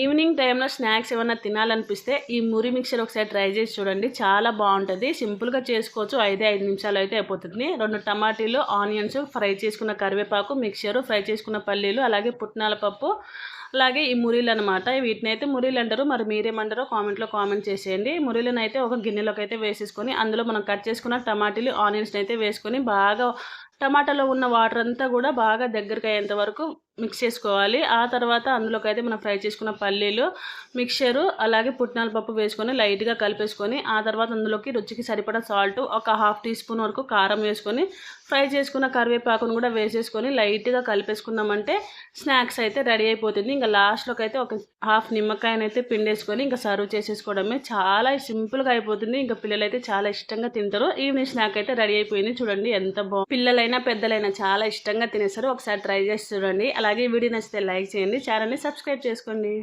Evening టైంలో snacks ఏమైనా తినాలనిపిస్తే ఈ మురి మిక్చర్ ఒకసారి ట్రై చేసి చూడండి. చాలా బాగుంటుంది. సింపుల్గా చేసుకోవచ్చు. ఐదే ఐదు నిమిషాలు అయితే అయిపోతుంది. రెండు టమాటీలు ఆనియన్స్ ఫ్రై చేసుకున్న కరివేపాకు మిక్చర్ ఫ్రై చేసుకున్న పల్లీలు అలాగే పుట్నాల పప్పు అలాగే ఈ మురీలు అనమాట వీటిని అయితే మురీలు అంటారు. మరి మీరేమంటారో కామెంట్లో కామెంట్ చేసేయండి. మురీలను అయితే ఒక గిన్నెలోకి అయితే వేసేసుకొని అందులో మనం కట్ చేసుకున్న టమాటీలు ఆనియన్స్ని అయితే వేసుకొని బాగా టమాటాలో ఉన్న వాటర్ అంతా కూడా బాగా దగ్గరికి అయ్యేంత వరకు మిక్స్ చేసుకోవాలి. ఆ తర్వాత అందులోకి అయితే మనం ఫ్రై చేసుకున్న పల్లీలు మిక్చరు అలాగే పుట్నాల పప్పు వేసుకొని లైట్గా కలిపేసుకొని ఆ తర్వాత అందులోకి రుచికి సరిపడా సాల్ట్ ఒక హాఫ్ టీ స్పూన్ వరకు కారం వేసుకొని ఫ్రై చేసుకున్న కరివేపాకును కూడా వేసేసుకొని లైట్గా కలిపేసుకున్నామంటే స్నాక్స్ అయితే రెడీ అయిపోతుంది. ఇంకా లాస్ట్లోకి అయితే ఒక హాఫ్ నిమ్మకాయనైతే అయితే పిండేసుకొని ఇంకా సర్వ్ చేసేసుకోవడమే చాలా సింపుల్గా అయిపోతుంది. ఇంకా పిల్లలు అయితే చాలా ఇష్టంగా తింటారు. ఈవినింగ్ స్నాక్ అయితే రెడీ అయిపోయింది. చూడండి ఎంత బాగుంది. పిల్లలైనా పెద్దలైనా చాలా ఇష్టంగా తినేస్తారు. ఒకసారి ట్రై చేసి చూడండి. అలాగే వీడియో నచ్చితే లైక్ చేయండి. ఛానల్ని సబ్స్క్రైబ్ చేసుకోండి.